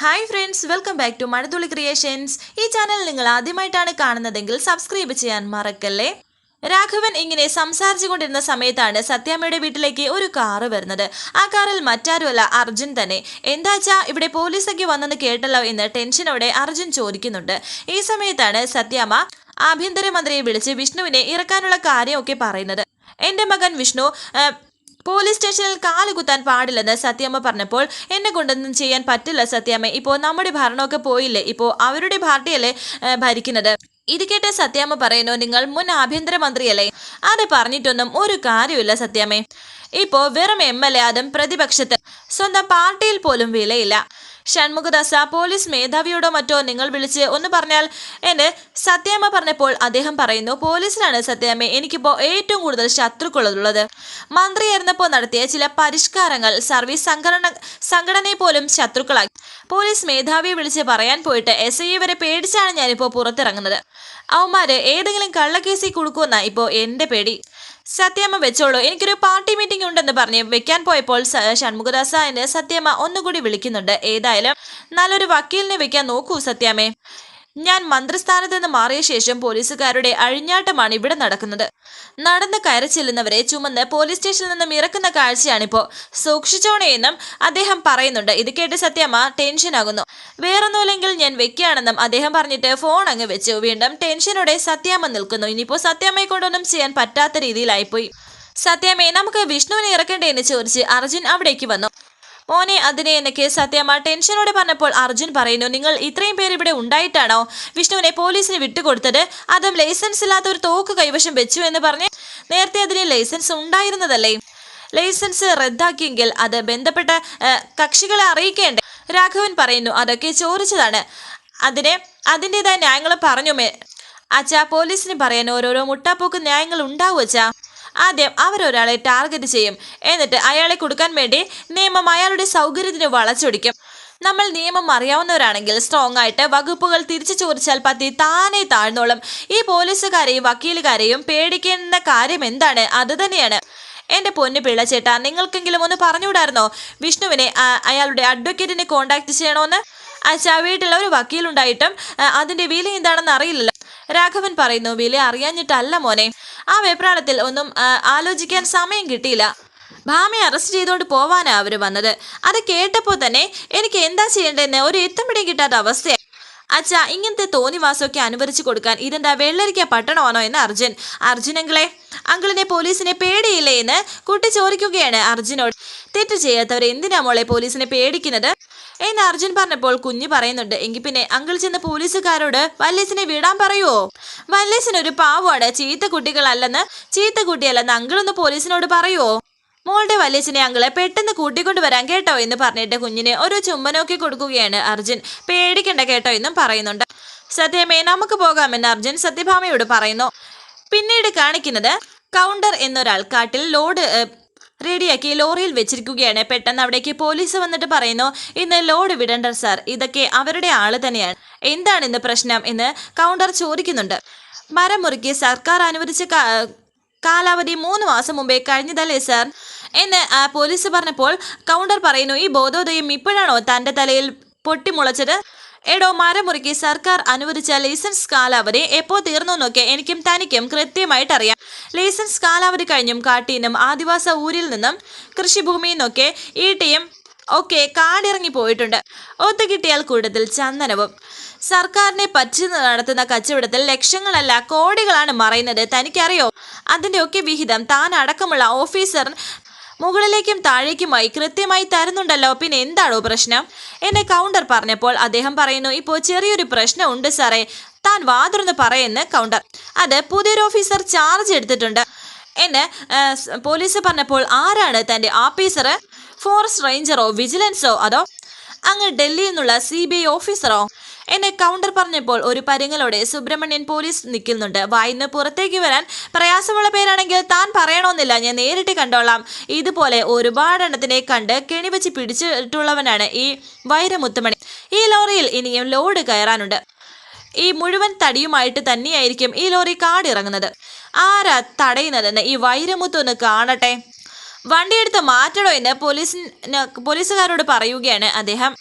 Hi friends welcome back to Mazhathulli creations ഈ channel നിങ്ങൾ ആദ്യമായിട്ടാണ് കാണുന്നതെങ്കിൽ സബ്സ്ക്രൈബ് ചെയ്യാൻ മറക്കല്ലേ? രാഘവൻ ഇങ്ങനെ സംസാരിച്ചുകൊണ്ടിരുന്ന സമയത്താണ് സത്യാമ്മയുടെ വീട്ടിലേക്ക് ഒരു കാറ് വരുന്നത്. ആ കാറിൽ മറ്റാരുമല്ല അർജുൻ തന്നെ. എന്താച്ചാ ഇവിടെ പോലീസൊക്കെ വന്നെന്ന് കേട്ടല്ലോ എന്ന് ടെൻഷനോടെ അർജുൻ ചോദിക്കുന്നുണ്ട്. ഈ സമയത്താണ് സത്യാമ്മ ആഭ്യന്തരമന്ത്രിയെ വിളിച്ച് വിഷ്ണുവിനെ ഇറക്കാനുള്ള കാര്യമൊക്കെ പറയുന്നത്. എന്റെ മകൻ വിഷ്ണു പോലീസ് സ്റ്റേഷനിൽ കാലുകുത്താൻ പാടില്ലെന്ന് സത്യമ്മ പറഞ്ഞപ്പോൾ എന്നെ കൊണ്ടൊന്നും ചെയ്യാൻ പറ്റില്ല സത്യമ്മ ഇപ്പോൾ നമ്മുടെ ഭരണമൊക്കെ പോയില്ലേ? ഇപ്പോൾ അവരുടെ പാർട്ടിയല്ലേ ഭരിക്കുന്നത്? ഇത് കേട്ട് സത്യാമ്മ പറയുന്നു നിങ്ങൾ മുൻ ആഭ്യന്തരമന്ത്രിയല്ലേ? അത് പറഞ്ഞിട്ടൊന്നും ഒരു കാര്യമില്ല സത്യാമ്മേ ഇപ്പോൾ വെറും എം എൽ എ അതും പ്രതിപക്ഷത്ത് സ്വന്തം പാർട്ടിയിൽ പോലും വിലയില്ല. ഷൺമുഖദാസ പോലീസ് മേധാവിയോടോ മറ്റോ നിങ്ങൾ വിളിച്ച് ഒന്ന് പറഞ്ഞാൽ എന്നെ സത്യാമ്മ പറഞ്ഞപ്പോൾ അദ്ദേഹം പറയുന്നു പോലീസിലാണ് സത്യാമ്മ എനിക്കിപ്പോൾ ഏറ്റവും കൂടുതൽ ശത്രുക്കളുള്ളത്. മന്ത്രിയായിരുന്നപ്പോൾ നടത്തിയ ചില പരിഷ്കാരങ്ങൾ സർവീസ് സംഘടന സംഘടനയെ പോലും ശത്രുക്കളാക്കി. പോലീസ് മേധാവിയെ വിളിച്ച് പറയാൻ പോയിട്ട് എസ് ഐ വരെ പേടിച്ചാണ് ഞാനിപ്പോൾ പുറത്തിറങ്ങുന്നത്. അവന്മാര് ഏതെങ്കിലും കള്ളക്കേസിൽ കൊടുക്കുമെന്നാണ് ഇപ്പോൾ എന്റെ പേടി. സത്യമ്മ വെച്ചോളൂ. എനിക്കൊരു പാർട്ടി മീറ്റിംഗ് ഉണ്ടെന്ന് പറഞ്ഞ് വെക്കാൻ പോയപ്പോൾ ഷൺമുഖദാസ എന്നെ സത്യമ്മ ഒന്നുകൂടി വിളിക്കുന്നുണ്ട്. ഏതായാലും നല്ലൊരു വക്കീലിനെ വെക്കാൻ നോക്കൂ സത്യാമ്മേ. ഞാൻ മന്ത്രിസ്ഥാനത്ത് നിന്ന് മാറിയ ശേഷം പോലീസുകാരുടെ അഴിഞ്ഞാട്ടമാണ് ഇവിടെ നടക്കുന്നത്. നടന്ന് കയറി ചെല്ലുന്നവരെ ചുമന്ന് പോലീസ് സ്റ്റേഷനിൽ നിന്നും ഇറക്കുന്ന കാഴ്ചയാണിപ്പോ. സൂക്ഷിച്ചോണേയെന്നും അദ്ദേഹം പറയുന്നുണ്ട്. ഇത് കേട്ട് സത്യമ്മ ടെൻഷനാകുന്നു. വേറൊന്നുമില്ലെങ്കിൽ ഞാൻ വെക്കുകയാണെന്നും അദ്ദേഹം പറഞ്ഞിട്ട് ഫോൺ അങ്ങ് വെച്ചു. വീണ്ടും ടെൻഷനോടെ സത്യാമ്മ നിൽക്കുന്നു. ഇനിയിപ്പോ സത്യാമ്മയെ കൊണ്ടൊന്നും ചെയ്യാൻ പറ്റാത്ത രീതിയിലായിപ്പോയി. സത്യാമ്മയെ നമുക്ക് വിഷ്ണുവിനെ ഇറക്കണ്ടേ എന്ന് ചോദിച്ച് അർജുൻ അവിടേക്ക് വന്നു. മോനെ അതിനെ എനിക്ക് സത്യമ്മ ടെൻഷനോടെ പറഞ്ഞപ്പോൾ അർജുൻ പറയുന്നു നിങ്ങൾ ഇത്രയും പേര് ഇവിടെ ഉണ്ടായിട്ടാണോ വിഷ്ണുവിനെ പോലീസിന് വിട്ടുകൊടുത്തത്? അതും ലൈസൻസ് ഇല്ലാത്ത ഒരു തോക്ക് കൈവശം വെച്ചു എന്ന് പറഞ്ഞ് നേരത്തെ അതിന് ലൈസൻസ് ഉണ്ടായിരുന്നതല്ലേ? ലൈസൻസ് റദ്ദാക്കിയെങ്കിൽ അത് ബന്ധപ്പെട്ട കക്ഷികളെ അറിയിക്കേണ്ടേ? രാഘവൻ പറയുന്നു അതൊക്കെ ചോദിച്ചതാണ്. അതിനെ അതിന്റെതായ ന്യായങ്ങൾ പറഞ്ഞു അച്ഛാ പോലീസിന് പറയാൻ ഓരോരോ മുട്ടാപ്പോക്ക് ന്യായങ്ങൾ ഉണ്ടാവും അച്ഛാ. ആദ്യം അവരൊരാളെ ടാർഗറ്റ് ചെയ്യും. എന്നിട്ട് അയാളെ കൊടുക്കാൻ വേണ്ടി നിയമം അയാളുടെ സൗകര്യത്തിന് വളച്ചൊടിക്കും. നമ്മൾ നിയമം അറിയാവുന്നവരാണെങ്കിൽ സ്ട്രോങ് ആയിട്ട് വകുപ്പുകൾ തിരിച്ചു ചോദിച്ചാൽ പത്തി താനെ താഴ്ന്നോളും. ഈ പോലീസുകാരെയും വക്കീലുകാരെയും പേടിക്കേണ്ട കാര്യം എന്താണ്? അത് തന്നെയാണ്. എന്റെ പൊന്നു പിള്ളച്ചേട്ടാ നിങ്ങൾക്കെങ്കിലും ഒന്ന് പറഞ്ഞുകൂടായിരുന്നോ? വിഷ്ണുവിനെ അയാളുടെ അഡ്വക്കേറ്റിനെ കോണ്ടാക്ട് ചെയ്യണമെന്ന് അച്ഛാ വീട്ടിൽ ഒരു വക്കീലുണ്ടായിട്ടും അതിന്റെ വില എന്താണെന്ന് അറിയില്ലല്ലോ. രാഘവൻ പറയുന്നു വില അറിയാഞ്ഞിട്ടല്ല മോനെ. ആ വെപ്രാളത്തിൽ ഒന്നും ആലോചിക്കാൻ സമയം കിട്ടിയില്ല. ഭാമയെ അറസ്റ്റ് ചെയ്തുകൊണ്ട് പോവാനാ അവർ വന്നത്. അത് കേട്ടപ്പോൾ തന്നെ എനിക്ക് എന്താ ചെയ്യേണ്ടതെന്ന് ഒരു എത്തും പിടിയും കിട്ടാത്ത അവസ്ഥയായി അച്ഛാ ഇങ്ങനത്തെ തോന്നിവാസമൊക്കെ അനുവദിച്ചു കൊടുക്കാൻ ഇതെന്താ വെള്ളരിക്ക പട്ടണമാണോ എന്ന് അർജുൻ. അർജുനങ്ങളെ അങ്കിളിനെ പോലീസിനെ പേടിയില്ലേ എന്ന് കുട്ടി ചോദിക്കുകയാണ് അർജുനോട്. തെറ്റ് ചെയ്യാത്തവർ എന്തിനാ മോളെ പോലീസിനെ പേടിക്കുന്നത്? എന്ന് അർജുൻ പറഞ്ഞപ്പോൾ കുഞ്ഞു പറയുന്നുണ്ട് എങ്കിൽ പിന്നെ അങ്കിൾ ചെന്ന് പോലീസുകാരോട് വല്ലേസിനെ വിടാൻ പറയുവോ? വല്ലേസിനൊരു പാവമാണ് ചീത്ത കുട്ടികളല്ലെന്ന് ചീത്ത കുട്ടിയല്ലെന്ന് അങ്കിളൊന്ന് പോലീസിനോട് പറയുവോ? മോളുടെ വല്യച്ഛനെ അങ്കിളെ പെട്ടെന്ന് കൂട്ടിക്കൊണ്ട് വരാൻ കേട്ടോ എന്ന് പറഞ്ഞിട്ട് കുഞ്ഞിനെ ഒരു ചുമ്മനോക്കി കൊടുക്കുകയാണ് അർജുൻ. പേടിക്കണ്ട കേട്ടോ എന്നും പറയുന്നുണ്ട്. സത്യമേ നമുക്ക് പോകാമെന്ന് അർജുൻ സത്യഭാമയോട് പറയുന്നു. പിന്നീട് കാണിക്കുന്നത് കൗണ്ടർ എന്നൊരാൾ കാട്ടിൽ ലോഡ് റെഡിയാക്കി ലോറിയിൽ വെച്ചിരിക്കുകയാണ്. പെട്ടെന്ന് അവിടേക്ക് പോലീസ് വന്നിട്ട് പറയുന്നു ഇന്ന് ലോഡ് വിടണ്ട സാർ. ഇതൊക്കെ അവരുടെ ആൾ തന്നെയാണ്. എന്താണ് ഇന്ന് പ്രശ്നം? എന്ന് കൗണ്ടർ ചോദിക്കുന്നുണ്ട്. മരം മുറുക്കി സർക്കാർ അനുവദിച്ച കാലാവധി മൂന്ന് മാസം മുമ്പേ കഴിഞ്ഞതല്ലേ സാർ? എന്ന് പോലീസ് പറഞ്ഞപ്പോൾ കൗണ്ടർ പറയുന്നു ഈ ബോധോദയം ഇപ്പോഴാണോ തന്റെ തലയിൽ പൊട്ടിമുളച്ചത്? എടോ മരമുറിക്ക് സർക്കാർ അനുവദിച്ച ലൈസൻസ് കാലാവധി എപ്പോ തീർന്നു എന്നൊക്കെ എനിക്കും തനിക്കും കൃത്യമായിട്ട് അറിയാം ലൈസൻസ് കാലാവധി കഴിഞ്ഞും കാട്ടീനും ആദിവാസ ഊരിൽ നിന്നും കൃഷിഭൂമിയിൽ നിന്നൊക്കെ ഈട്ടിയും ഒക്കെ കാടിറങ്ങി പോയിട്ടുണ്ട്. ഒത്തു കിട്ടിയാൽ കൂടുതൽ ചന്ദനവും. സർക്കാരിനെ പറ്റി നടത്തുന്ന കച്ചവടത്തിൽ ലക്ഷങ്ങളല്ല കോടികളാണ് മറയുന്നത് തനിക്കറിയോ? അതിന്റെ ഒക്കെ വിഹിതം താൻ അടക്കമുള്ള ഓഫീസർ മുകളിലേക്കും താഴേക്കുമായി കൃത്യമായി തരുന്നുണ്ടല്ലോ. പിന്നെ എന്താണോ പ്രശ്നം? എന്നെ കൗണ്ടർ പറഞ്ഞപ്പോൾ അദ്ദേഹം പറയുന്നു ഇപ്പോൾ ചെറിയൊരു പ്രശ്നമുണ്ട് സാറേ. താൻ വാതുറന്ന് പറയുന്ന കൗണ്ടർ അത് പുതിയൊരു ഓഫീസർ ചാർജ് എടുത്തിട്ടുണ്ട്. എന്നെ പോലീസ് പറഞ്ഞപ്പോൾ ആരാണ് തന്റെ ഓഫീസർ ഫോറസ്റ്റ് റേഞ്ചറോ വിജിലൻസോ അതോ അങ്ങ് ഡൽഹിയിൽ നിന്നുള്ള സി ബി ഐ ഓഫീസറോ എന്നെ കൗണ്ടർ പറഞ്ഞപ്പോൾ ഒരു പരിങ്ങലോടെ സുബ്രഹ്മണ്യൻ പോലീസ് നിൽക്കുന്നുണ്ട്. വായിന്ന് പുറത്തേക്ക് വരാൻ പ്രയാസമുള്ള പേരാണെങ്കിൽ താൻ പറയണമെന്നില്ല ഞാൻ നേരിട്ട് കണ്ടോളാം. ഇതുപോലെ ഒരുപാടെണ്ണത്തിനെ കണ്ട് കെണിവെച്ച് പിടിച്ചിട്ടുള്ളവനാണ് ഈ വൈരമുത്തുമണി. ഈ ലോറിയിൽ ഇനിയും ലോഡ് കയറാനുണ്ട്. ഈ മുഴുവൻ തടിയുമായിട്ട് തന്നെയായിരിക്കും ഈ ലോറി കാടിറങ്ങുന്നത്. ആരാ തടയുന്നതെന്ന് ഈ വൈരമുത്തൊന്ന് കാണട്ടെ. വണ്ടിയെടുത്ത് മാറ്റണോ എന്ന് പോലീസിന് പോലീസുകാരോട് പറയുകയാണ് അദ്ദേഹം.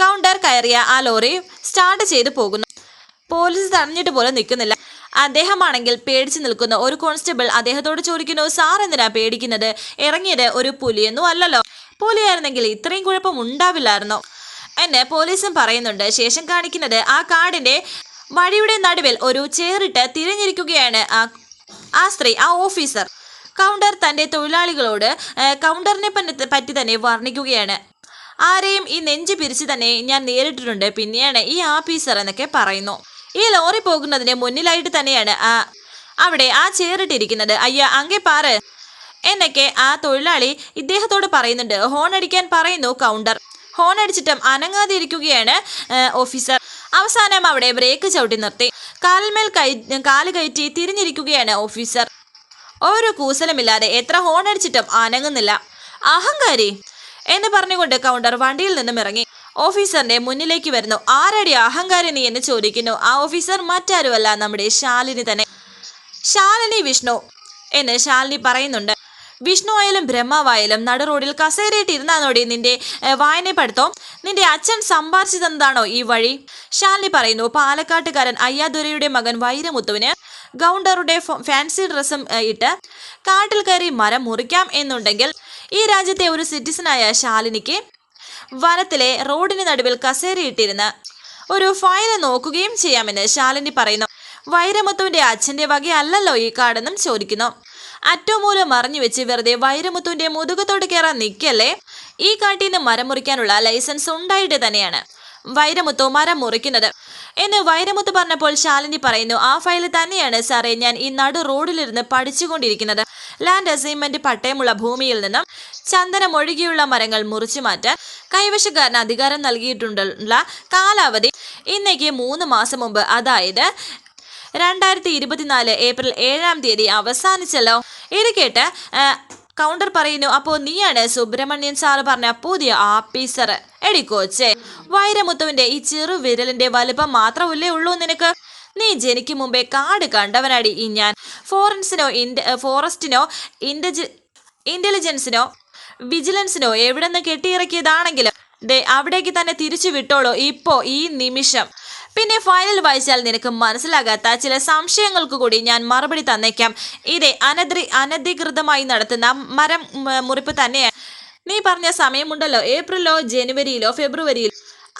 കൗണ്ടർ കയറിയ ആ ലോറി സ്റ്റാർട്ട് ചെയ്തു പോകുന്നു. പോലീസ് തടഞ്ഞിട്ട് പോലും നിൽക്കുന്നില്ല. അദ്ദേഹമാണെങ്കിൽ പേടിച്ചു നിൽക്കുന്ന ഒരു കോൺസ്റ്റബിൾ അദ്ദേഹത്തോട് ചോദിക്കുന്നു സാർ എന്തിനാ പേടിക്കുന്നത്? ഇറങ്ങിയത് ഒരു പുലിയൊന്നും അല്ലല്ലോ. പുലിയായിരുന്നെങ്കിൽ ഇത്രയും കുഴപ്പം ഉണ്ടാവില്ലായിരുന്നോ? എന്നെ പോലീസും പറയുന്നുണ്ട്. ശേഷം കാണിക്കുന്നത് ആ കാടിന്റെ വഴിയുടെ നടുവിൽ ഒരു ചേറിട്ട് തിരഞ്ഞിരിക്കുകയാണ് ആ ആ സ്ത്രീ ആ ഓഫീസർ. കൗണ്ടർ തന്റെ തൊഴിലാളികളോട് കൗണ്ടറിനെ പറ്റി- തന്നെ വർണിക്കുകയാണ്. ആരെയും ഈ നെഞ്ചു പിരിച്ച് തന്നെ ഞാൻ നേരിട്ടിട്ടുണ്ട്. പിന്നെയാണ് ഈ ആഫീസർ എന്നൊക്കെ പറയുന്നു. ഈ ലോറി പോകുന്നതിന് മുന്നിലായിട്ട് തന്നെയാണ് ആ അവിടെ ആ ചേറിട്ടിരിക്കുന്നത് അയ്യ അങ്ങേ പാറ്. എന്നൊക്കെ ആ തൊഴിലാളി ഇദ്ദേഹത്തോട് പറയുന്നുണ്ട്. ഹോൺ അടിക്കാൻ പറയുന്നു കൗണ്ടർ ഹോൺ അടിച്ചിട്ടും അനങ്ങാതെ ഇരിക്കുകയാണ് ഓഫീസർ അവസാനം അവിടെ ബ്രേക്ക് ചവിട്ടി നിർത്തി. കാലിന്മേൽ കൈ കാൽ കയറ്റി തിരിഞ്ഞിരിക്കുകയാണ് ഓഫീസർ ഒരു കൂസലമില്ലാതെ എത്ര ഹോൺ അടിച്ചിട്ടും അനങ്ങുന്നില്ല. അഹങ്കാരി. എന്ന് പറഞ്ഞുകൊണ്ട് കൗണ്ടർ വണ്ടിയിൽ നിന്നും ഇറങ്ങി. ഓഫീസറിന്റെ മുന്നിലേക്ക് വരുന്നു. ആരടി അഹങ്കാരി നീ? എന്ന് ചോദിക്കുന്നു. ആ ഓഫീസർ മറ്റാരുമല്ല നമ്മുടെ ശാലിനി തന്നെ. ശാലിനി വിഷ്ണു എന്ന് ശാലിനി പറയുന്നുണ്ട്. വിഷ്ണു ആയാലും ബ്രഹ്മാവായാലും നട റോഡിൽ കസേരയിട്ട് ഇരുന്നാന്നോടി നിന്റെ വായനപ്പെടുത്തോ നിന്റെ അച്ഛൻ സമ്പാദിച്ചു തന്നതാണോ ഈ വഴി? ഷാലി പറയുന്നു പാലക്കാട്ടുകാരൻ അയ്യാദുരയുടെ മകൻ വൈരമുത്തുവിന് ഗൗണ്ടറുടെ ഫാൻസി ഡ്രസ്സും ഇട്ട് കാട്ടിൽ കയറി മരം മുറിക്കാം എന്നുണ്ടെങ്കിൽ ഈ രാജ്യത്തെ ഒരു സിറ്റിസനായ ശാലിനിക്ക് വനത്തിലെ റോഡിന് നടുവിൽ കസേരയിട്ടിരുന്ന് ഒരു ഫയൽ നോക്കുകയും ചെയ്യാമെന്ന് ശാലിനി പറയുന്നു. വൈരമുത്തുവിന്റെ അച്ഛന്റെ വകയല്ലല്ലോ ഈ കാടെന്നും ചോദിക്കുന്നു. അറ്റോമൂലം മറിഞ്ഞു വെച്ച് വെറുതെ വൈരമുത്തുവിന്റെ മുതുകത്തോട് കയറാൻ നിൽക്കല്ലേ ഈ കാട്ടിൽ നിന്ന് മരം മുറിക്കാനുള്ള ലൈസൻസ് ഉണ്ടായിട്ട് തന്നെയാണ്. വൈരമുത്തു മരം മുറിക്കുന്നത്. എന്ന് വൈരമുത്ത് പറഞ്ഞപ്പോൾ ശാലിനി പറയുന്നു ആ ഫയൽ തന്നെയാണ് സാറേ ഞാൻ ഈ നടു റോഡിലിരുന്ന് പഠിച്ചുകൊണ്ടിരിക്കുന്നത്. ലാൻഡ് അസൈൻമെന്റ് പട്ടയമുള്ള ഭൂമിയിൽ നിന്നും ചന്ദനം ഒഴുകിയുള്ള മരങ്ങൾ മുറിച്ചു മാറ്റാൻ കൈവശക്കാരന് അധികാരം നൽകിയിട്ടുള്ള കാലാവധി ഇന്നേക്ക് മൂന്ന് മാസം മുമ്പ്. അതായത് രണ്ടായിരത്തി ഇരുപത്തിനാല് ഏപ്രിൽ ഏഴാം തീയതി അവസാനിച്ചല്ലോ. ഇത് കേട്ട് കൗണ്ടർ പറയുന്നു അപ്പോ നീയാണ് സുബ്രഹ്മണ്യൻ സാറ് പറഞ്ഞ പുതിയ ആപ്പീസർ എടി കോച്ചേ വൈരമുത്തുവിന്റെ ഈ ചെറു വിരലിന്റെ വലുപ്പം മാത്രമല്ലേ ഉള്ളൂ നിനക്ക്? നീ ജനിക്കും മുമ്പേ കാട് കണ്ടവനാടി ഈ ഞാൻ. ഫോറൻസിനോ ഇൻഡ ഫോറസ്റ്റിനോ ഇൻഡജി ഇന്റലിജൻസിനോ വിജിലൻസിനോ എവിടെ നിന്ന് കെട്ടിയിറക്കിയതാണെങ്കിലും ദേ അവിടേക്ക് തന്നെ തിരിച്ചു വിട്ടോളൂ ഇപ്പോ ഈ നിമിഷം. പിന്നെ ഫയൽ വായിച്ചാൽ നിനക്ക് മനസ്സിലാകാത്ത ചില സംശയങ്ങൾക്ക് കൂടി ഞാൻ മറുപടി തന്നേക്കാം. ഇതേ അനധി അനധികൃതമായി നടത്തുന്ന മരം മുറിപ്പ് തന്നെയാണ്. നീ പറഞ്ഞ സമയമുണ്ടല്ലോ ഏപ്രിലോ ജനുവരിയിലോ ഫെബ്രുവരിയിലോ.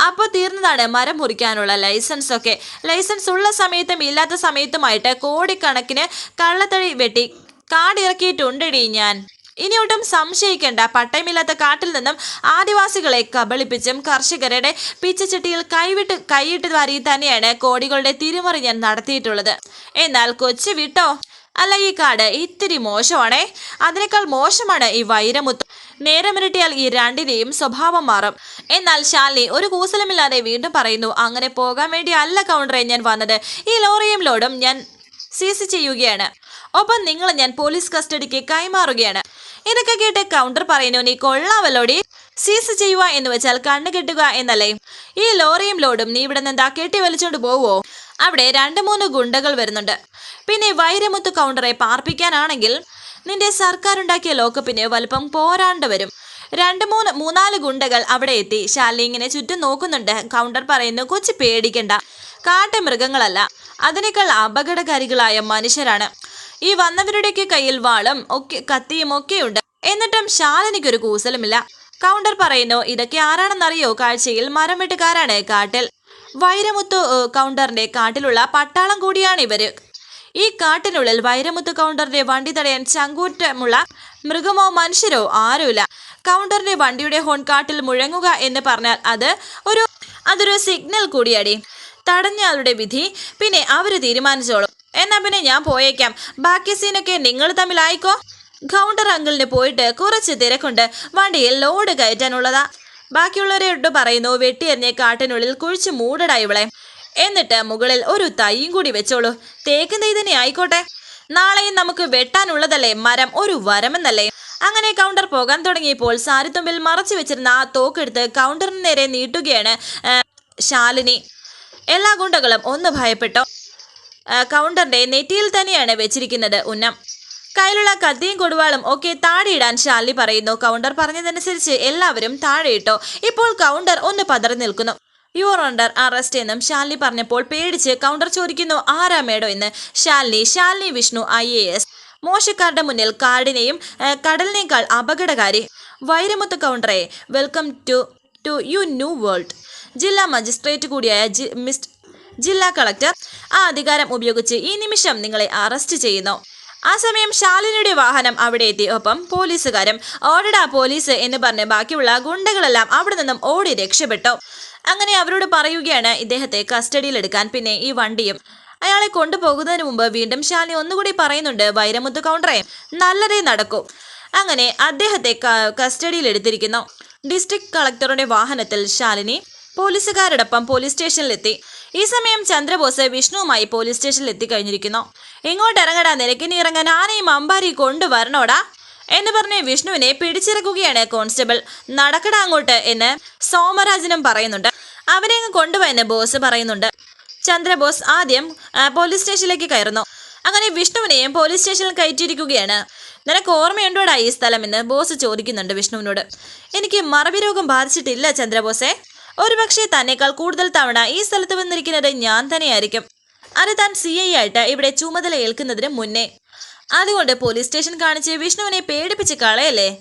അപ്പോൾ തീർന്നതാണ് മരം മുറിക്കാനുള്ള ലൈസൻസ് ഒക്കെ. ലൈസൻസ് ഉള്ള സമയത്തും ഇല്ലാത്ത സമയത്തുമായിട്ട് കോടിക്കണക്കിന് കള്ളത്തടി വെട്ടി കാടിറക്കിയിട്ടുണ്ടടി ഞാൻ. ഇനിയൊട്ടും സംശയിക്കേണ്ട. പട്ടയമില്ലാത്ത കാട്ടിൽ നിന്നും ആദിവാസികളെ കബളിപ്പിച്ചും കർഷകരുടെ പിച്ചച്ചട്ടിയിൽ കൈവിട്ട് കൈയിട്ട് വാരി തന്നെയാണ് കോടികളുടെ തിരിമറി ഞാൻ നടത്തിയിട്ടുള്ളത്. എന്നാൽ കൊച്ചു വിട്ടോ? അല്ല ഈ കാട് ഇത്തിരി മോശമാണേ. അതിനേക്കാൾ മോശമാണ് ഈ വൈരമുത്ത്. നേരമിരട്ടിയാൽ ഈ രണ്ടിനെയും സ്വഭാവം മാറും. എന്നാൽ ശാലിനി ഒരു കൂസലമില്ലാതെ വീണ്ടും പറയുന്നു അങ്ങനെ പോകാൻ വേണ്ടി അല്ല കൗണ്ടറെ ഞാൻ വന്നത്. ഈ ലോറിയും ലോഡും ഞാൻ സീസ് ചെയ്യുകയാണ്. ഒപ്പം നിങ്ങൾ ഞാൻ പോലീസ് കസ്റ്റഡിക്ക് കൈമാറുകയാണ്. ഇതൊക്കെ കേട്ട് കൗണ്ടർ പറയുന്നു നീ കൊള്ളാവല്ലോടി. സീസ് ചെയ്യുക എന്ന് വെച്ചാൽ കണ്ണു കെട്ടുക എന്നല്ലേ? ഈ ലോറിയും ലോഡും നീ ഇവിടെ നിന്ന് കെട്ടി വലിച്ചോണ്ട് പോവോ? അവിടെ രണ്ട് മൂന്ന് ഗുണ്ടകൾ വരുന്നുണ്ട്. പിന്നെ വൈരമുത്ത് കൗണ്ടറെ പാർപ്പിക്കാനാണെങ്കിൽ നിന്റെ സർക്കാർ ഉണ്ടാക്കിയ ലോക്കപ്പിന് വലുപ്പം പോരാണ്ട് വരും. രണ്ട് മൂന്ന് മൂന്നാൽ ഗുണ്ടകൾ അവിടെ എത്തി. ശാലിനി ഇങ്ങനെ ചുറ്റും നോക്കുന്നുണ്ട്. കൗണ്ടർ പറയുന്നു കൊച്ചു പേടിക്കണ്ട. കാട്ടുമൃഗങ്ങളല്ല. അതിനേക്കാൾ അപകടകാരികളായ മനുഷ്യരാണ്. ഈ വന്നവരുടെയൊക്കെ കയ്യിൽ വാളും ഒക്കെ കത്തിയും ഒക്കെയുണ്ട്. എന്നിട്ടും ശാലിനിക്കൊരു കൂസലുമില്ല. കൗണ്ടർ പറയുന്നു ഇതൊക്കെ ആരാണെന്നറിയോ? കാഴ്ചയിൽ മരം കാട്ടിൽ. വൈരമുത്തു കൗണ്ടറിന്റെ കാട്ടിലുള്ള പട്ടാളം കൂടിയാണ് ഇവർ. ഈ കാട്ടിനുള്ളിൽ വൈരമുത്തു കൗണ്ടറിന്റെ വണ്ടി തടയാൻ ചങ്കൂറ്റമുള്ള മൃഗമോ മനുഷ്യരോ ആരുമില്ല. കൗണ്ടറിന്റെ വണ്ടിയുടെ ഹോൺ കാട്ടിൽ മുഴങ്ങുക എന്ന് പറഞ്ഞാൽ അത് ഒരു അതൊരു സിഗ്നൽ കൂടിയാടി. തടഞ്ഞയാളുടെ വിധി. പിന്നെ അവർ തീരുമാനിച്ചോളും. എന്നാ പിന്നെ ഞാൻ പോയേക്കാം. ബാക്കി സീനൊക്കെ നിങ്ങൾ തമ്മിലായിക്കോ കൗണ്ടർ അങ്കിളിന് പോയിട്ട് കുറച്ച് തിരക്കുണ്ട്. വണ്ടിയിൽ ലോഡ് കയറ്റാനുള്ളതാ. ബാക്കിയുള്ളവരോട് പറയുന്നു വെട്ടിയെറിഞ്ഞ കാട്ടിനുള്ളിൽ കുഴിച്ച് മൂടടാ എന്നിട്ട് മുകളിൽ ഒരു തൈയും കൂടി വെച്ചോളൂ. തേക്ക് തൈ തന്നെ ആയിക്കോട്ടെ. നാളെയും നമുക്ക് വെട്ടാനുള്ളതല്ലേ? മരം ഒരു വരമെന്നല്ലേ? അങ്ങനെ കൗണ്ടർ പോകാൻ തുടങ്ങിയപ്പോൾ സാരിത്തുമ്പിൽ മറച്ചു വെച്ചിരുന്ന ആ തോക്കെടുത്ത് കൗണ്ടറിന് നേരെ നീട്ടുകയാണ് ശാലിനി. എല്ലാ ഗുണ്ടകളും ഒന്ന് ഭയപ്പെട്ടോ? കൗണ്ടറിന്റെ നെറ്റിയിൽ തന്നെയാണ് വെച്ചിരിക്കുന്നത് ഉന്നം. കയ്യിലുള്ള കത്തിയും കൊടുവാളും ഒക്കെ താഴെയിടാൻ ഷാലി പറയുന്നു. കൗണ്ടർ പറഞ്ഞതനുസരിച്ച് എല്ലാവരും താഴെയിട്ടോ? ഇപ്പോൾ കൗണ്ടർ ഒന്ന് പതറി നിൽക്കുന്നു. യുവർ ഓണ്ടർ അറസ്റ്റ് എന്നും ഷാലി പറഞ്ഞപ്പോൾ പേടിച്ച് കൗണ്ടർ ചോദിക്കുന്നു ആരാ മേഡോ എന്ന് Shalini Shalini Vishnu I A S. മോശക്കാരുടെ മുന്നിൽ കാടിനെയും കടലിനേക്കാൾ അപകടകാരി. Vairamuthu കൗണ്ടറെ welcome to to you new world. ജില്ലാ മജിസ്ട്രേറ്റ് കൂടിയായ മിസ്റ്റ് മിസ് ജില്ലാ കളക്ടർ ആ അധികാരം ഉപയോഗിച്ച് ഈ നിമിഷം നിങ്ങളെ അറസ്റ്റ് ചെയ്യുന്നു. ആ സമയം ശാലിനിയുടെ വാഹനം അവിടെ എത്തി. ഒപ്പം പോലീസുകാരും ഓടടാ പോലീസ് എന്ന് പറഞ്ഞ് ബാക്കിയുള്ള ഗുണ്ടകളെല്ലാം അവിടെ നിന്നും ഓടി രക്ഷപ്പെട്ടു. അങ്ങനെ അവരോട് പറയുകയാണ് ഇദ്ദേഹത്തെ കസ്റ്റഡിയിലെടുക്കാൻ പിന്നെ ഈ വണ്ടിയും അയാളെ കൊണ്ടുപോകുന്നതിന് മുമ്പ് വീണ്ടും ശാലിനി ഒന്നുകൂടി പറയുന്നുണ്ട് വൈരമുത്ത് കൗണ്ടറെ നല്ലതേ നടക്കൂ. അങ്ങനെ അദ്ദേഹത്തെ കസ്റ്റഡിയിലെടുത്തിരിക്കുന്നു ഡിസ്ട്രിക്ട് കളക്ടറുടെ വാഹനത്തിൽ ശാലിനി പോലീസുകാരോടൊപ്പം പോലീസ് സ്റ്റേഷനിലെത്തി. ഈ സമയം ചന്ദ്രബോസ് വിഷ്ണുവുമായി പോലീസ് സ്റ്റേഷനിൽ എത്തിക്കഴിഞ്ഞിരിക്കുന്നു ഇങ്ങോട്ട് ഇറങ്ങടാ നിരക്കിനി ഇറങ്ങാൻ ആനയും അമ്പാരി കൊണ്ടുവരണോടാ എന്ന് പറഞ്ഞ് വിഷ്ണുവിനെ പിടിച്ചിറക്കുകയാണ് കോൺസ്റ്റബിൾ. നടക്കടാ അങ്ങോട്ട് എന്ന് സോമരാജനും പറയുന്നുണ്ട്. അവനെ അങ്ങ് കൊണ്ടുപോയെന്ന് ബോസ് പറയുന്നുണ്ട്. ചന്ദ്രബോസ് ആദ്യം പോലീസ് സ്റ്റേഷനിലേക്ക് കയറുന്നു. അങ്ങനെ വിഷ്ണുവിനെയും പോലീസ് സ്റ്റേഷനിൽ കയറ്റിയിരിക്കുകയാണ്. നിനക്ക് ഓർമ്മയുണ്ടോടാ ഈ സ്ഥലം എന്ന് ബോസ് ചോദിക്കുന്നുണ്ട് വിഷ്ണുവിനോട്. എനിക്ക് മറവി രോഗം ബാധിച്ചിട്ടില്ല ചന്ദ്രബോസെ. ഒരുപക്ഷെ തന്നെക്കാൾ കൂടുതൽ തവണ ഈ സ്ഥലത്ത് വന്നിരിക്കുന്നത് ഞാൻ തന്നെയായിരിക്കും. അത് താൻ സി ഐ ആയിട്ട് ഇവിടെ ചുമതല ഏൽക്കുന്നതിന് മുന്നേ. അതുകൊണ്ട് പോലീസ് സ്റ്റേഷൻ കാണിച്ച് വിഷ്ണുവിനെ പേടിപ്പിച്ച് കളയല്ലേ?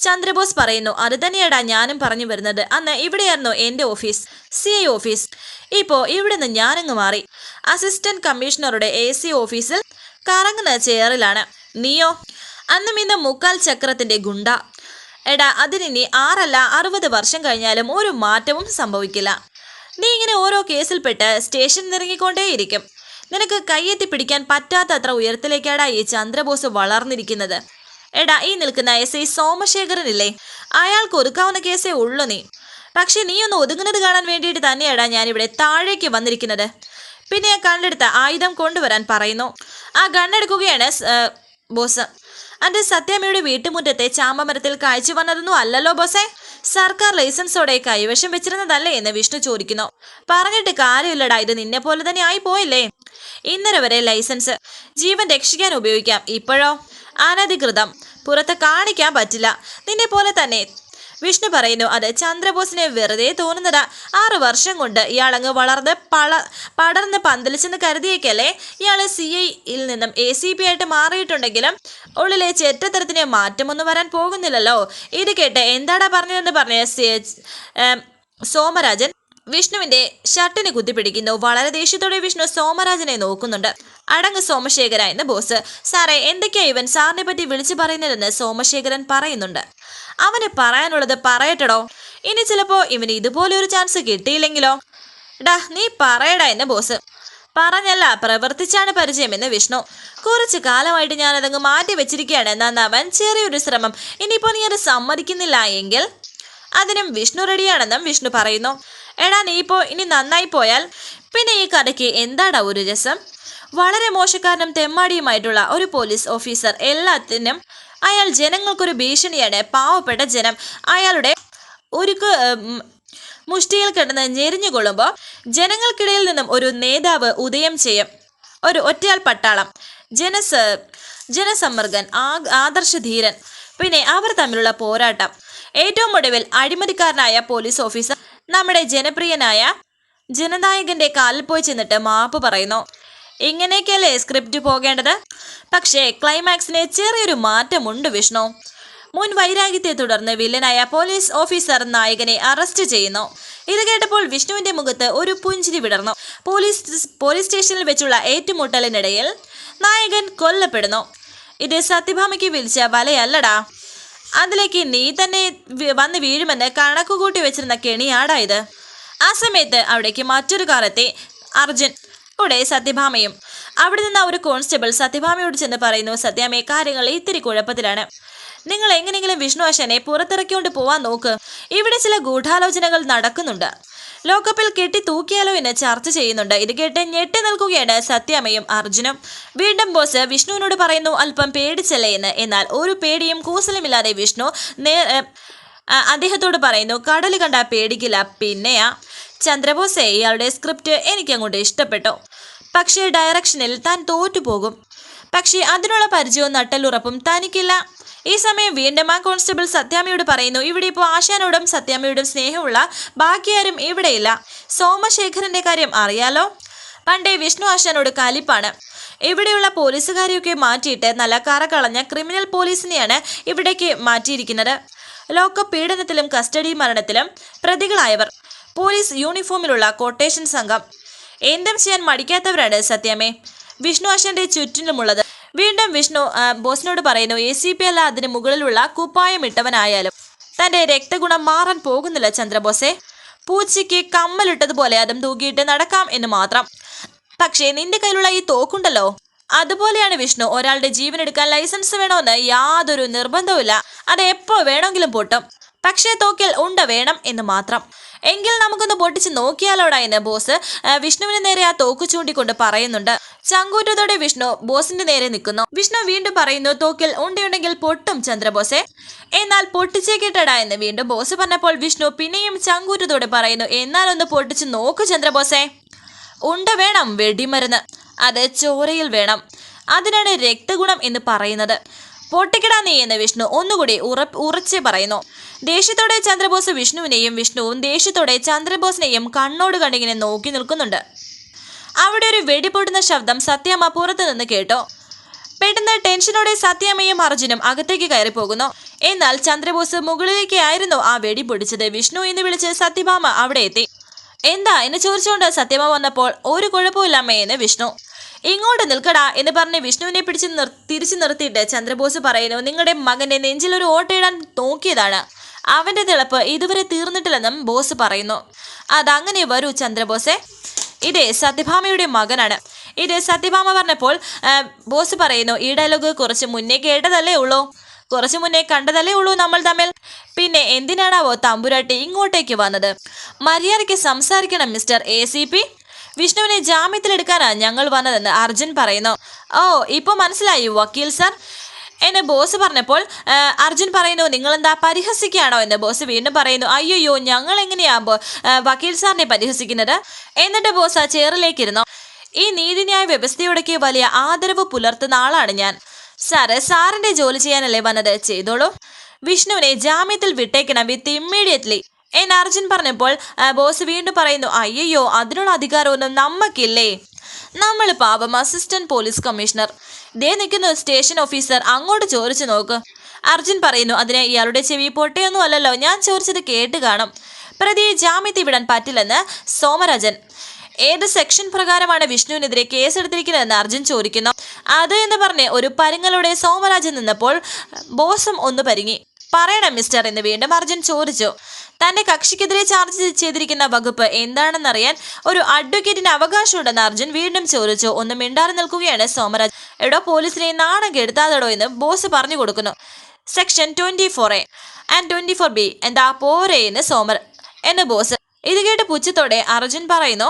ചന്ദ്രബോസ് പറയുന്നു അത് തന്നെയാടാ ഞാനും പറഞ്ഞു വരുന്നത്. അന്ന് ഇവിടെയായിരുന്നു എന്റെ ഓഫീസ് സി ഐ ഓഫീസ്. ഇപ്പോൾ ഇവിടെ നിന്ന് ഞാനങ്ങ് മാറി. അസിസ്റ്റന്റ് കമ്മീഷണറുടെ എ സി ഓഫീസിൽ കറങ്ങുന്ന ചെയറിലാണ്. നീയോ? അന്നും ഇന്ന് മുക്കാൽ ചക്രത്തിന്റെ ഗുണ്ട. എടാ അതിനി ആറല്ല അറുപത് വർഷം കഴിഞ്ഞാലും ഒരു മാറ്റവും സംഭവിക്കില്ല. നീ ഇങ്ങനെ ഓരോ കേസിൽപ്പെട്ട് സ്റ്റേഷനിൽ ഇറങ്ങിക്കൊണ്ടേയിരിക്കും നിനക്ക് കയ്യെത്തി പിടിക്കാൻ പറ്റാത്തത്ര ഉയരത്തിലേക്കാടാ ഈ ചന്ദ്രബോസ് വളർന്നിരിക്കുന്നത്. എടാ ഈ നിൽക്കുന്ന എസ് ഐ സോമശേഖരനില്ലേ? അയാൾക്ക് ഒതുക്കാവുന്ന കേസേ ഉള്ളൂ നീ. പക്ഷെ നീ ഒന്ന് ഒതുങ്ങുന്നത് കാണാൻ വേണ്ടിയിട്ട് തന്നെയാടാ ഞാനിവിടെ താഴേക്ക് വന്നിരിക്കുന്നത്. പിന്നെ കണ്ടെടുത്ത ആയുധം കൊണ്ടുവരാൻ പറയുന്നു. ആ ഗണ്ണെടുക്കുകയാണ് ബോസ്. അത് സത്യാമ്മയുടെ വീട്ടുമുറ്റത്തെ ചാമ്പമരത്തിൽ കാഴ്ച വന്നതൊന്നും അല്ലല്ലോ ബോസേ. സർക്കാർ ലൈസൻസോടെ കൈവശം വെച്ചിരുന്നതല്ലേ എന്ന് വിഷ്ണു ചോദിക്കുന്നു. പറഞ്ഞിട്ട് കാര്യമില്ലടാ ഇത് നിന്നെ പോലെ തന്നെ ആയി പോയില്ലേ ഇന്നലെ വരെ ലൈസൻസ്. ജീവൻ രക്ഷിക്കാൻ ഉപയോഗിക്കാം ഇപ്പോഴോ? അനധികൃതം. പുറത്ത് കാണിക്കാൻ പറ്റില്ല. നിന്നെ പോലെ തന്നെ വിഷ്ണു പറയുന്നു അത് ചന്ദ്രബോസിനെ വെറുതെ തോന്നുന്നതാ. ആറു വർഷം കൊണ്ട് ഇയാളങ്ങ് വളർന്ന് പള പടർന്ന് പന്തലിച്ചെന്ന് കരുതിയേക്കല്ലേ? ഇയാൾ സി ഐയിൽ നിന്നും എ സി പി ആയിട്ട് മാറിയിട്ടുണ്ടെങ്കിലും ഉള്ളിലെ ചെറ്റത്തരത്തിന് മാറ്റമൊന്നും വരാൻ പോകുന്നില്ലല്ലോ. ഇത് കേട്ട് എന്താടാ പറഞ്ഞതെന്ന് പറഞ്ഞ സോമരാജൻ വിഷ്ണുവിന്റെ ഷർട്ടിന് കുത്തിപ്പിടിക്കുന്നു വളരെ ദേഷ്യത്തോടെ വിഷ്ണു സോമരാജനെ നോക്കുന്നുണ്ട്. അടങ്ങ് സോമശേഖര എന്ന ബോസ്. സാറേ എന്തൊക്കെയാ ഇവൻ സാറിനെ പറ്റി വിളിച്ചു പറയുന്നതെന്ന് സോമശേഖരൻ പറയുന്നുണ്ട്. അവന് പറയാനുള്ളത് പറയട്ടടോ. ഇനി ചിലപ്പോ ഇവന് ഇതുപോലെ ഒരു ചാൻസ് കിട്ടിയില്ലെങ്കിലോ? ഡാ നീ പറയടാ എന്ന് ബോസ്. പറഞ്ഞല്ല പ്രവർത്തിച്ചാണ് പരിചയമെന്ന് വിഷ്ണു. കുറച്ചു കാലമായിട്ട് ഞാൻ അതങ്ങ് മാറ്റി വെച്ചിരിക്കുകയാണ്. നന്നവൻ ചെറിയൊരു ശ്രമം. ഇനിയിപ്പോ നീ അത് സമ്മതിക്കുന്നില്ല എങ്കിൽ? അതിനും വിഷ്ണു റെഡിയാണെന്നും വിഷ്ണു പറയുന്നു. എടാ നീ ഇപ്പോൾ ഇനി നന്നായി പോയാൽ പിന്നെ ഈ കഥയ്ക്ക് എന്താടാ ഒരു രസം? വളരെ മോശക്കാരനും തെമ്മാടിയുമായിട്ടുള്ള ഒരു പോലീസ് ഓഫീസർ എല്ലാത്തിനും അയാൾ ജനങ്ങൾക്കൊരു ഭീഷണിയാണ് പാവപ്പെട്ട ജനം അയാളുടെ ഒരു മുഷ്ടിയിൽ കിടന്ന് ഞെരിഞ്ഞുകൊള്ളുമ്പോൾ ജനങ്ങൾക്കിടയിൽ നിന്നും ഒരു നേതാവ് ഉദയം ചെയ്യും. ഒരു ഒറ്റയാൾ പട്ടാളം. ജനസ ജനസമ്മർഗൻ ആദർശധീരൻ പിന്നെ അവർ തമ്മിലുള്ള പോരാട്ടം. ഏറ്റവും ഒടുവിൽ അഴിമതിക്കാരനായ പോലീസ് ഓഫീസർ നമ്മുടെ ജനപ്രിയനായ ജനനായകന്റെ കാലിൽ പോയി ചെന്നിട്ട് മാപ്പ് പറയുന്നു. ഇങ്ങനെയൊക്കെയല്ലേ സ്ക്രിപ്റ്റ് പോകേണ്ടത്? പക്ഷേ ക്ലൈമാക്സിന് ചെറിയൊരു മാറ്റമുണ്ട് വിഷ്ണു. മുൻ വൈരാഗ്യത്തെ തുടർന്ന് വില്ലനായ പോലീസ് ഓഫീസർ നായകനെ അറസ്റ്റ് ചെയ്യുന്നു. ഇത് കേട്ടപ്പോൾ വിഷ്ണുവിന്റെ മുഖത്ത് ഒരു പുഞ്ചിരി വിടർന്നു. പോലീസ് പോലീസ് സ്റ്റേഷനിൽ വെച്ചുള്ള ഏറ്റുമുട്ടലിനിടയിൽ നായകൻ കൊല്ലപ്പെടുന്നു. ഇത് സത്യഭാമയ്ക്ക് വിളിച്ച വലയല്ലടാ. അതിലേക്ക് നീ തന്നെ വന്ന് വീഴുമെന്ന് കണക്കുകൂട്ടി വെച്ചിരുന്ന കെണിയാടായത് ആ സമയത്ത് അവിടേക്ക് മറ്റൊരു കാറെത്തി അർജുൻ കൂടെ സത്യഭാമയും അവിടെ നിന്ന് ഒരു കോൺസ്റ്റബിൾ സത്യഭാമയോട് ചെന്ന് പറയുന്നു സത്യാമ്മയെ കാര്യങ്ങൾ ഇത്തിരി കുഴപ്പത്തിലാണ്. നിങ്ങൾ എങ്ങനെയെങ്കിലും വിഷ്ണു അശനെ പുറത്തിറക്കിക്കൊണ്ട് പോവാൻ നോക്ക്. ഇവിടെ ചില ഗൂഢാലോചനകൾ നടക്കുന്നുണ്ട്. ലോക്കപ്പിൽ കെട്ടി തൂക്കിയാലോ എന്ന് ചർച്ച ചെയ്യുന്നുണ്ട്. ഇത് കേട്ട് ഞെട്ടി നിൽക്കുകയാണ് സത്യാമ്മയും അർജുനും. വീണ്ടും ബോസ് വിഷ്ണുവിനോട് പറയുന്നു അല്പം പേടിച്ചല്ലേ എന്ന്. എന്നാൽ ഒരു പേടിയും കൂസലുമില്ലാതെ വിഷ്ണു നേ അദ്ദേഹത്തോട് പറയുന്നു കടൽ കണ്ട പേടിക്കില്ല. പിന്നെയാ ചന്ദ്രബോസെ ഇയാളുടെ സ്ക്രിപ്റ്റ് എനിക്ക് അങ്ങോട്ട് ഇഷ്ടപ്പെട്ടു. പക്ഷേ ഡയറക്ഷനിൽ താൻ തോറ്റുപോകും. പക്ഷേ അതിനുള്ള പരിചയവും നട്ടലുറപ്പും തനിക്കില്ല. ഈ സമയം വീണ്ടും ആ കോൺസ്റ്റബിൾ സത്യാമ്മയോട് പറയുന്നു. ഇവിടെ ഇപ്പോൾ ആശാനോടും സത്യാമ്മയോടും സ്നേഹമുള്ള ബാക്കിയാരും ഇവിടെയില്ല. സോമശേഖരന്റെ കാര്യം അറിയാലോ? പണ്ടേ വിഷ്ണു ആശാനോട് കലിപ്പാണ്. ഇവിടെയുള്ള പോലീസുകാരെയൊക്കെ മാറ്റിയിട്ട് നല്ല കറ കളഞ്ഞ ക്രിമിനൽ പോലീസിനെയാണ് ഇവിടേക്ക് മാറ്റിയിരിക്കുന്നത്. ലോക്കപ്പ് പീഡനത്തിലും കസ്റ്റഡി മരണത്തിലും പ്രതികളായവർ. പോലീസ് യൂണിഫോമിലുള്ള കോട്ടേഷൻ സംഘം. എന്തും ചെയ്യാൻ മടിക്കാത്തവരാണ് സത്യമേ വിഷ്ണു ആശാന്റെ ചുറ്റിനുമുള്ളത്. വീണ്ടും വിഷ്ണു ബോസിനോട് പറയുന്നു എ സി പി അല്ല അതിന് മുകളിലുള്ള കുപ്പായം ഇട്ടവനായാലും തന്റെ രക്തഗുണം മാറാൻ പോകുന്നില്ല ചന്ദ്രബോസെ. പൂച്ചയ്ക്ക് കമ്മലിട്ടതുപോലെ അതും തൂക്കിയിട്ട് നടക്കാം എന്ന് മാത്രം. പക്ഷേ നിന്റെ കയ്യിലുള്ള ഈ തോക്കുണ്ടല്ലോ. അതുപോലെയാണ് വിഷ്ണു ഒരാളുടെ ജീവൻ എടുക്കാൻ ലൈസൻസ് വേണമെന്ന് യാതൊരു നിർബന്ധവുമില്ല. അത് എപ്പോ വേണമെങ്കിലും പൊട്ടും. പക്ഷേ തോക്കിൽ ഉണ്ട വേണം എന്ന് മാത്രം. എങ്കിൽ നമുക്കൊന്ന് പൊട്ടിച്ച് നോക്കിയാലോടാ എന്ന് ബോസ് വിഷ്ണുവിന് നേരെ ആ തോക്ക് ചൂണ്ടിക്കൊണ്ട് പറയുന്നുണ്ട്. ചങ്കൂറ്റത്തോടെ വിഷ്ണു ബോസിന്റെ നേരെ നിൽക്കുന്നു. വിഷ്ണു വീണ്ടും പറയുന്നു തോക്കിൽ ഉണ്ടയുണ്ടെങ്കിൽ പൊട്ടും ചന്ദ്രബോസെ. എന്നാൽ പൊട്ടിച്ചേ പൊട്ടിച്ചേക്കിട്ടടാ എന്ന് വീണ്ടും ബോസ് പറഞ്ഞപ്പോൾ വിഷ്ണു പിന്നെയും ചങ്കൂറ്റത്തോടെ പറയുന്നു എന്നാൽ ഒന്ന് പൊട്ടിച്ച് നോക്കൂ ചന്ദ്രബോസെ. ഉണ്ട വേണം വെടിമരുന്ന്. അത് ചോരയിൽ വേണം. അതിനാണ് രക്തഗുണം എന്ന് പറയുന്നത്. പൊട്ടിക്കിടാ നീ എന്ന് വിഷ്ണു ഒന്നുകൂടി ഉറ ഉറച്ചേ പറയുന്നു. ദേഷ്യത്തോടെ ചന്ദ്രബോസ് വിഷ്ണുവിനെയും വിഷ്ണുവും ദേഷ്യത്തോടെ ചന്ദ്രബോസിനെയും കണ്ണോട് കണ്ടിങ്ങനെ നോക്കി നിൽക്കുന്നുണ്ട്. അവിടെ ഒരു വെടിപൊട്ടുന്ന ശബ്ദം സത്യാമ്മ പുറത്തു നിന്ന് കേട്ടോ. പെട്ടെന്ന് ടെൻഷനോടെ സത്യാമ്മയും അർജുനും അകത്തേക്ക് കയറി പോകുന്നു. എന്നാൽ ചന്ദ്രബോസ് മുകളിലേക്ക് ആയിരുന്നു ആ വെടി പൊടിച്ചത്. വിഷ്ണു എന്ന് വിളിച്ച് സത്യഭാമ അവിടെ എത്തി. എന്താ എന്ന് ചോദിച്ചുകൊണ്ട് സത്യമ്മ വന്നപ്പോൾ ഒരു കുഴപ്പമില്ലമ്മേ എന്ന് വിഷ്ണു. ഇങ്ങോട്ട് നിൽക്കടാ എന്ന് പറഞ്ഞ് വിഷ്ണുവിനെ പിടിച്ച് നിർ തിരിച്ചു നിർത്തിയിട്ട് ചന്ദ്രബോസ് പറയുന്നു നിങ്ങളുടെ മകന്റെ നെഞ്ചിൽ ഒരു ഓട്ടയിടാൻ നോക്കിയതാണ്. അവന്റെ തിളപ്പ് ഇതുവരെ തീർന്നിട്ടില്ലെന്നും ബോസ് പറയുന്നു. അതങ്ങനെ വരൂ ചന്ദ്രബോസെ. ഇതേ സത്യഭാമയുടെ മകനാണ്. ഇത് സത്യഭാമ പറഞ്ഞപ്പോൾ ബോസ് പറയുന്നു ഈ ഡയലോഗ് കുറച്ച് മുന്നേ കേട്ടതല്ലേ ഉള്ളൂ. കുറച്ച് മുന്നേ കണ്ടതല്ലേ ഉള്ളൂ നമ്മൾ തമ്മിൽ. പിന്നെ എന്തിനാണാവോ തമ്പുരാട്ടി ഇങ്ങോട്ടേക്ക് വന്നത്? മര്യാദയ്ക്ക് സംസാരിക്കണം മിസ്റ്റർ എ സി പി. വിഷ്ണുവിനെ ജാമ്യത്തിലെടുക്കാനാണ് ഞങ്ങൾ വന്നതെന്ന് അർജുൻ പറയുന്നു. ഓ ഇപ്പോൾ മനസ്സിലായി വക്കീൽ സാർ. എന്നെ ബോസ് പറഞ്ഞപ്പോൾ അർജുൻ പറയുന്നു നിങ്ങൾ എന്താ പരിഹസിക്കുകയാണോ? എന്ന് ബോസ് വീണ്ടും പറയുന്നു അയ്യോയ്യോ ഞങ്ങൾ എങ്ങനെയാ ബോ- ആ, വക്കീൽ സാറിനെ പരിഹസിക്കുന്നത്? എന്നിട്ട് ബോസ് ആ ചെയറിലേക്കിരുന്നു. ഈ നീതിന്യായ വ്യവസ്ഥയോടൊക്കെ വലിയ ആദരവ് പുലർത്തുന്ന ആളാണ് ഞാൻ. സാറ് സാറിന്റെ ജോലി ചെയ്യാനല്ലേ വന്നത്? ചെയ്തോളൂ. വിഷ്ണുവിനെ ജാമ്യത്തിൽ വിട്ടേക്കണം വിത്ത് ഇമ്മീഡിയറ്റ്ലി. എന്ന് അർജുൻ പറഞ്ഞപ്പോൾ ബോസ് വീണ്ടും പറയുന്നു അയ്യോ അതിനുള്ള അധികാരമൊന്നും നമ്മക്കില്ലേ? നമ്മൾ പാപം അസിസ്റ്റന്റ് പോലീസ് കമ്മീഷണർ. ദേ നിൽക്കുന്നു സ്റ്റേഷൻ ഓഫീസർ അങ്ങോട്ട് ചോദിച്ചു നോക്ക്. അർജുൻ പറയുന്നു അതിന് ഇയാളുടെ ചെവി പൊട്ടയൊന്നും അല്ലല്ലോ ഞാൻ ചോദിച്ചത് കേട്ട് കാണും. പ്രതിയെ ജാമ്യത്തിൽ വിടാൻ പറ്റില്ലെന്ന് സോമരാജൻ. ഏത് സെക്ഷൻ പ്രകാരമാണ് വിഷ്ണുവിനെതിരെ കേസെടുത്തിരിക്കുന്നതെന്ന് അർജുൻ ചോദിക്കുന്നു. അത് എന്ന് പറഞ്ഞ് ഒരു പരുങ്ങലോടെ സോമരാജൻ നിന്നപ്പോൾ ബോസും ഒന്ന് പരിങ്ങി. പറയണം മിസ്റ്റർ എന്ന് വീണ്ടും അർജുൻ ചോദിച്ചു. തന്റെ കക്ഷിക്കെതിരെ ചാർജ് ചെയ്തിരിക്കുന്ന വകുപ്പ് എന്താണെന്നറിയാൻ ഒരു അഡ്വക്കേറ്റിന് അവകാശമുണ്ടെന്ന് അർജുൻ വീണ്ടും ചോദിച്ചു. ഒന്ന് മിണ്ടാതെ നിൽക്കുകയാണ് സോമരാജ്. എടോ പോലീസിനെ നാണം കെടുത്താതെടോ എന്ന് ബോസ് പറഞ്ഞു കൊടുക്കുന്നു. Section twenty four A and twenty four B എന്താ പോരെ എന്ന് സോമർ എന്ന് ബോസ് ഇത് കേട്ട് പുച്ഛത്തോടെ അർജുൻ പറയുന്നു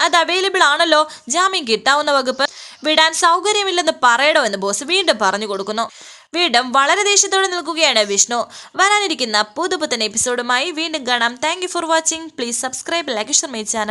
അത് അവൈലബിൾ ആണല്ലോ. ജാമ്യം കിട്ടാവുന്ന വകുപ്പ് വിടാൻ സൗകര്യമില്ലെന്ന് പറയടോ എന്ന് ബോസ് വീണ്ടും പറഞ്ഞു കൊടുക്കുന്നു. വീണ്ടും വളരെ ദേഷ്യത്തോടെ നിൽക്കുകയാണ് വിഷ്ണു. വരാനിരിക്കുന്ന പുതുപുത്തൻ എപ്പിസോഡുമായി വീണ്ടും കാണാം. Thank for watching please subscribe like my channel